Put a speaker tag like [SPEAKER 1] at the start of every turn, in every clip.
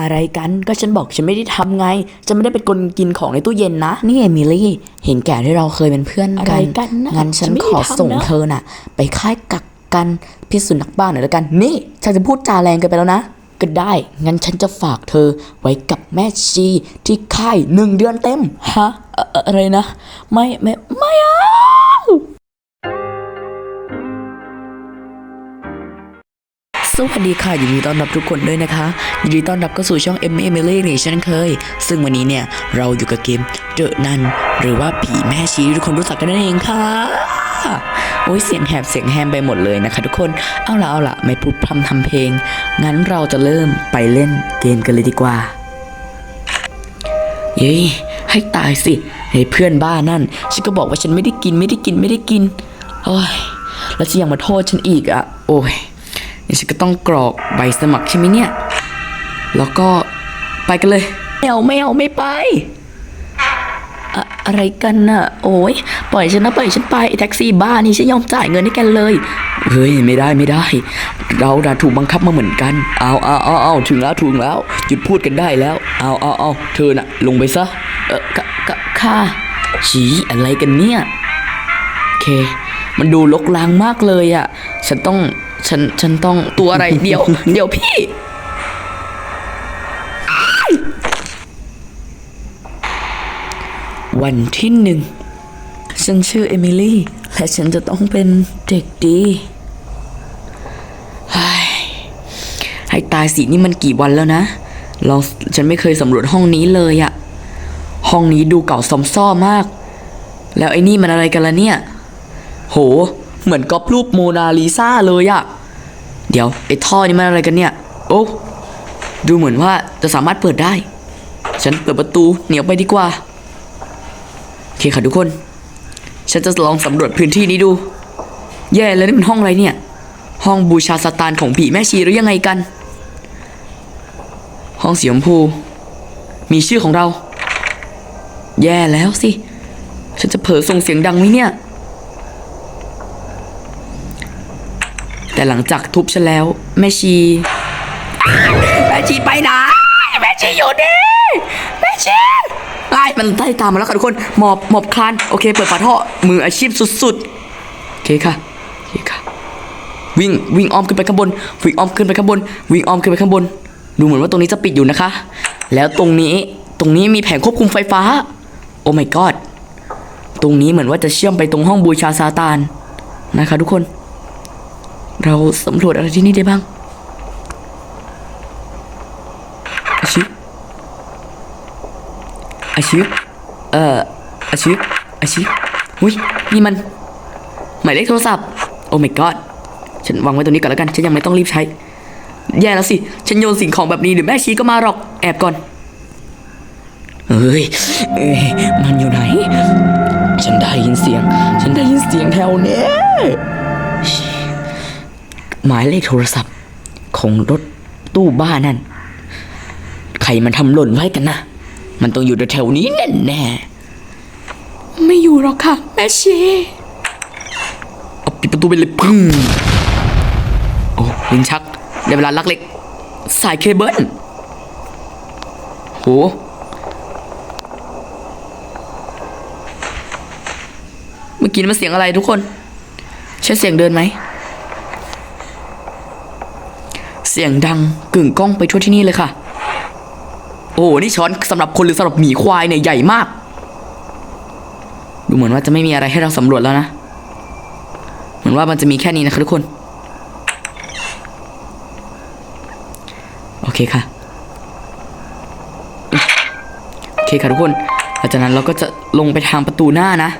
[SPEAKER 1] อะไรกันก็ฉันบอกฉันไม่ได้ทำไง จะไม่ได้เป็นคนกินของในตู้เย็นนะ นี่เอมิลี่ เห็นแก่ที่เราเคยเป็นเพื่อน
[SPEAKER 2] อะไร
[SPEAKER 1] กัน
[SPEAKER 2] กันนะ
[SPEAKER 1] งั้นฉัน
[SPEAKER 2] ฉันไม่
[SPEAKER 1] ข
[SPEAKER 2] ได้
[SPEAKER 1] อ
[SPEAKER 2] ทำนะ
[SPEAKER 1] ส่งเธอน่ะ ไปค่ายกักกันพิษสุนัขบ้านหน่อยแล้วกัน นี่ฉันจะพูดจาแรงเกินไปแล้วนะก็ได้ งั้นฉันจะฝากเธอไว้กับแม่ชีที่ค่ายหนึ่งเดือนเต็ม
[SPEAKER 2] ฮะเอ่ออะไรนะ ไม่ ไม่ ไม่เอา
[SPEAKER 1] สวัสดีค่ะยินดีต้อนรับทุกคนด้วยนะคะยินดีต้อนรับเข้าสู่ช่อง M M L นี่เช่นเคย ซึ่งวันนี้เนี่ยเราอยู่กับเกมเดอะนันหรือว่าผีแม่ชีทุกคนรู้จักกันนั่นเองค่ะโอ้ยเสียงแหบเสียงแฮมไปหมดเลยนะคะ ทุกคนเอาละเอาละไม่พูดพร่ำทำเพลง งั้นเราจะเริ่มไปเล่นเกมกันเลยดีกว่า เย้ให้ตายสิไอ้เพื่อนบ้านั่นฉันก็บอกว่าฉันไม่ได้กินไม่ได้กินไม่ได้กินโอ้ยแล้วจะยังมาโทษฉันอีกอะโอ้ย นี่ฉันก็ต้องกรอกใบสมัครใช่ไหมเนี่ย แล้วก็ไปกันเลย
[SPEAKER 2] ไม่เอาไม่เอาไม่ไปอะอะไรกันน่ะ โอ้ยปล่อยฉันนะปล่อยฉันไปไอ้แท็กซี่บ้านี่ฉันยอมจ่ายเงินให้แกันเลย
[SPEAKER 1] เฮ้ยไม่ได้ไม่ได้ เราดัถูกบังคับมาเหมือนกัน เอาเอาเอาเอาถึงแล้วถึงแล้วหยุดพูดกันได้แล้ว เอาเอาเอาเธอน่ะ ลงไปซะ
[SPEAKER 2] เออค่ะค่ะค่ะ
[SPEAKER 1] ฉีอะไรกันเนี่ย โอเค มันดูลกลางมากเลยอะ่ะ ฉันต้อง ฉัน ฉันต้อง
[SPEAKER 2] ตัวอะไร เดี๋ยว เดี๋ยวพี่
[SPEAKER 1] วันที่หนึ่ง ฉันชื่อเอมิลี่ และฉันจะต้องเป็นเด็กดีให้ตายสินี่มันกี่วันแล้วนะ เราฉันไม่เคยสำรวจห้องนี้เลยอะห้องนี้ดูเก่าซอมซ่อมาก แล้วไอ้นี่มันอะไรกันล่ะเนี่ย โห เหมือนก๊อปรูปโมนาลิซาเลยอะเดี๋ยวไอ้ท่อนี่มันอะไรกันเนี่ย โอ้ดูเหมือนว่าจะสามารถเปิดได้ ฉันเปิดประตูเหนียวไปดีกว่า โอเคค่ะทุกคน ฉันจะลองสำรวจพื้นที่นี้ดู แย่แล้วนี่มันห้องอะไรเนี่ย ห้องบูชาสตานของผีแม่ชีหรือยังไงกัน ห้องสีชมพู มีชื่อของเรา แย่แล้วสิ ฉันจะเผลอส่งเสียงดังไหมเนี่ย แต่หลังจากทุบฉันแล้ว แม่ชีแม่ชีไปไหนแม่ชีอยู่นี่แม่ชีไอ้มันไล่ตามมาแล้วค่ะทุกคนหมอบหมอบคลานโอเค เปิดฝาท่อมืออาชีพสุดๆโอเคค่ะโอเคค่ะ วิ่งวิ่งอ้อมขึ้นไปข้างบน วิ่งอ้อมขึ้นไปข้างบน วิ่งอ้อมขึ้นไปข้างบน ดูเหมือนว่าตรงนี้จะปิดอยู่นะคะ แล้วตรงนี้ตรงนี้มีแผงควบคุมไฟฟ้า โอ้ my god ตรงนี้เหมือนว่าจะเชื่อมไปตรงห้องบูชาซาตานนะคะทุกคน เราสำรวจอะไรที่นี่ได้บ้างอาชิอาชิเอ่ออาชิอาชิอุ้ยนี่มัน หมายเลขโทรศัพท์ โอ้ my god ฉันวางไว้ตรงนี้ก่อนแล้วกัน ฉันยังไม่ต้องรีบใช้ แย่แล้วสิ ฉันโยนสิ่งของแบบนี้เดี๋ยวแม่ชีก็มาหรอก แอบก่อนเอ้ยเอ้ย มันอยู่ไหน ฉันได้ยินเสียง ฉันได้ยินเสียงแถวเนี้ย หมายเลขโทรศัพท์ของรถตู้บ้านนั่น ใครมันทำหล่นไว้กันนะ มันต้องอยู่แถวๆนี้แน่แน่
[SPEAKER 2] ไม่อยู่หรอกค่ะ แม่ชี
[SPEAKER 1] ๆเอาปิดประตูไปเลยพึ่งโอ้ลิ้นชักได้เวลาลักเล็ก สายเคเบิลโหเมื่อกี้มันเสียงอะไรทุกคน ใช่เสียงเดินไหม เสียงดังกึ่งก้องไปทั่วที่นี่เลยค่ะ โอ้โหนี่ช้อนสำหรับคนหรือสำหรับหมีควายเนี่ยใหญ่มาก ดูเหมือนว่าจะไม่มีอะไรให้เราสำรวจแล้วนะ เหมือนว่ามันจะมีแค่นี้นะคะทุกคน โอเคค่ะ โอเคค่ะทุกคนหลังจากนั้นเราก็จะลงไปทางประตูหน้านะ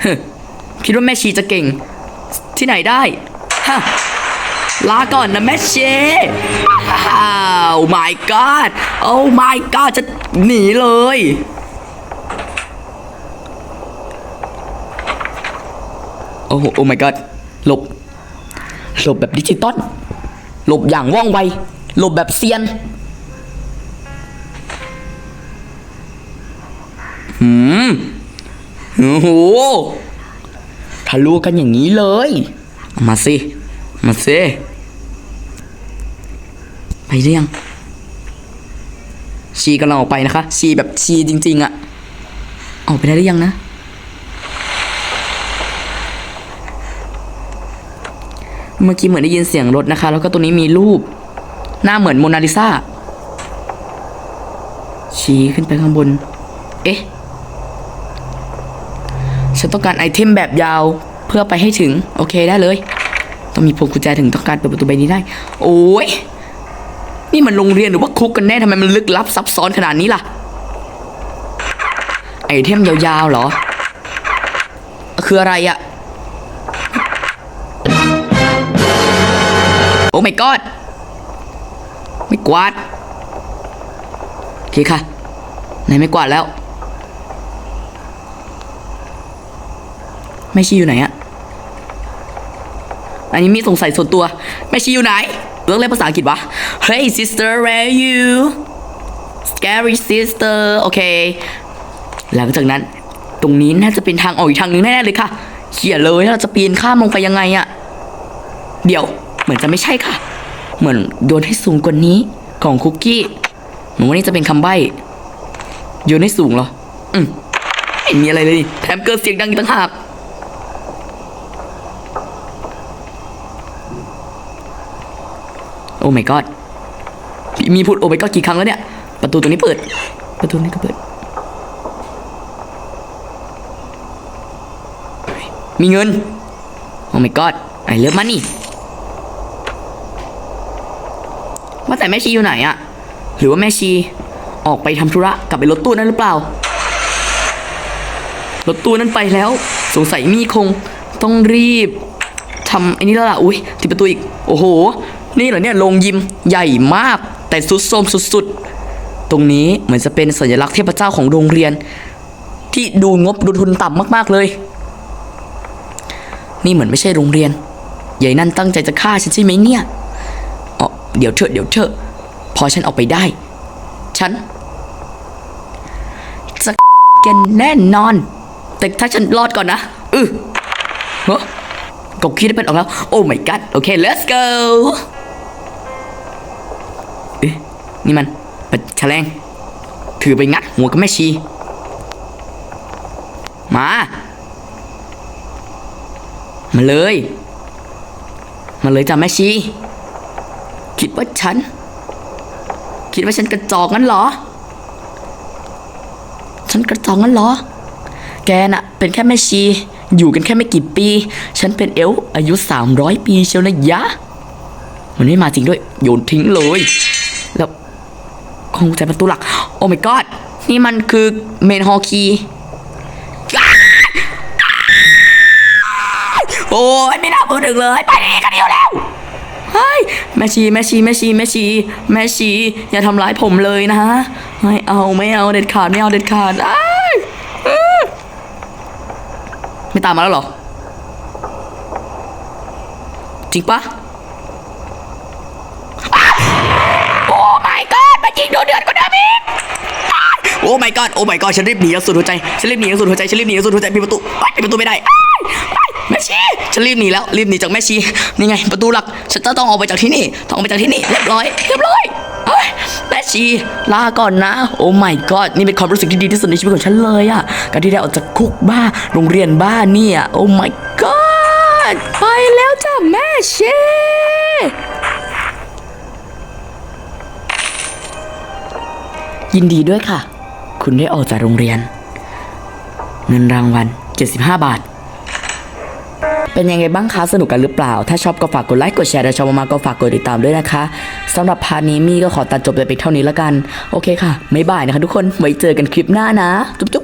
[SPEAKER 1] เฮ้คิดว่าแม่ชีจะเก่งที่ไหนได้ ลาก่อนนะแม่เชอ้าว my god โอ้ my god จะหนีเลย โอ้โอ้ my god หลบ หลบแบบดิจิตอล หลบอย่างว่องไว หลบแบบเซียนหืมโอ้โหทะลุกันอย่างนี้เลย มาสิ มาสิหรือยังชีกำลังออกไปนะคะ ชีแบบชีจริง ๆอะออกไปได้หรือยังนะ เมื่อกี้เหมือนได้ยินเสียงรถนะคะ แล้วก็ตรงนี้มีรูป หน้าเหมือนโมนาลิซาชี้ขึ้นไปข้างบน เอ๊ะ ฉันต้องการไอเทมแบบยาว เพื่อไปให้ถึง โอเคได้เลย ต้องมีพวงกุญแจถึงต้องการเปิดประตูใบนี้ได้ โอ้ยนี่มันโรงเรียนหรือว่าคุกกันแน่ทำไมมันลึกลับซับซ้อนขนาดนี้ล่ะไอเทมยาวๆเหรอ คืออะไรอะโอ้ my god ไม่กวาดโอเคค่ะไหนไม่กวาดแล้ว แม่ชีอยู่ไหนอะอันนี้มีสงสัยส่วนตัว แม่ชีอยู่ไหนเรื่องเล่นภาษาอังกฤษวะ Hey sister where are you Scary sister โอเค หลังจากนั้น ตรงนี้น่าจะเป็นทางออกอีกทางหนึ่งแน่ๆเลยค่ะ เขียนเลยว่าเราจะปีนข้ามลงไปยังไงอะเดี๋ยว เหมือนจะไม่ใช่ค่ะ เหมือนโยนให้สูงกว่านี้ของคุกกี้เหมือนว่านี่จะเป็นคำใบ้โยนให้สูงเหรอ อืมไม่มีอะไรเลย แถมเกิดเสียงดังอีกต่างหาก โอ้ my god มีพูดโอ้ my god กี่ครั้งแล้วเนี่ย ประตูตรงนี้เปิด ประตูนี้ก็เปิด มีเงิน โอ้ my god ไอเลิฟมันนี่ว่าแต่แม่ชีอยู่ไหนอะหรือว่าแม่ชีออกไปทำธุระกลับไปรถตู้นั่นหรือเปล่ารถตู้นั้นไปแล้ว สงสัยมีคงต้องรีบทำไอ้นี่แล้วล่ะอุ้ยติดประตูอีก โอ้โห นี่เหรอเนี่ยโรงยิมใหญ่มาก แต่สุดโทรมสุดๆ ตรงนี้เหมือนจะเป็นสัญลักษณ์เทพเจ้าของโรงเรียน ที่ดูงบดูทุนต่ำมากๆเลย นี่เหมือนไม่ใช่โรงเรียน ใหญ่นั่นตั้งใจจะฆ่าฉันใช่ไหมเนี่ยอ๋อเดี๋ยวเถอะเดี๋ยวเถอะ พอฉันออกไปได้ ฉัน จะแกนแน่นอน แต่ถ้าฉันรอดก่อนนะอือเฮ้กบคิดได้เป็นออกแล้ว โอ้ my god โอเค let's go นี่มันปัดแฉลง ถือไปงัดหัวกับแม่ชี มา มาเลย มาเลยจ้ะแม่ชี คิดว่าฉัน คิดว่าฉันกระจอกงั้นเหรอ ฉันกระจอกงั้นเหรอ แกน่ะ เป็นแค่แม่ชี อยู่กันแค่ไม่กี่ปี ฉันเป็นเอล์อายุ 300 ปีเชียวนะยะ มันไม่มาจริงด้วย โยนทิ้งเลย คงใจประตูหลัก โอ้ my god นี่มันคือเมนฮอลคีโอ้ยไม่น่าพูดถึงเลย ไปดีกันเดียวแล้วเฮ้ยแม่ชีแม่ชีแม่ชีแม่ชีแม่ชีอย่าทำร้ายผมเลยนะไม่เอาไม่เอาเด็ดขาดไม่เอาเด็ดขาดไม่ตามมาแล้วหรอ จริงปะอ้าวโอ้ my god มายิงโดนเดือดกว่าเดิมอีกโอ้ my god โอ้ my god ฉันรีบหนีอย่างสุดหัวใจฉันรีบหนีอย่างสุดหัวใจฉันรีบหนีอย่างสุดหัวใจปิดประตูปิดประตูไม่ได้แม่ชีฉันรีบหนีแล้วรีบหนีจากแม่ชีนี่ไง ประตูหลักฉันจะต้องออกไปจากที่นี่ต้องออกไปจากที่นี่เรียบร้อยเรียบร้อยแม่ชีลาก่อนนะ โอ้ my god นี่เป็นความรู้สึกที่ดีที่สุดในชีวิตของฉันเลยอะการที่ได้ออกจากคุกบ้าโรงเรียนบ้าเนี่ยโอ้ my god ไปแล้วจ้ะแม่ชี ยินดีด้วยค่ะ คุณได้ออกจากโรงเรียน เงินรางวัล 75 บาท เป็นยังไงบ้างคะ สนุกกันหรือเปล่า ถ้าชอบก็ฝากกดไลค์กดแชร์ถ้าชอบมากก็ฝากกดติดตามด้วยนะคะสำหรับพาร์ทนี้มี่ก็ขอตัดจบไปเพียงเท่านี้แล้วกัน โอเคค่ะไม่บายนะคะทุกคนไว้เจอกันคลิปหน้านะ จุ๊บๆ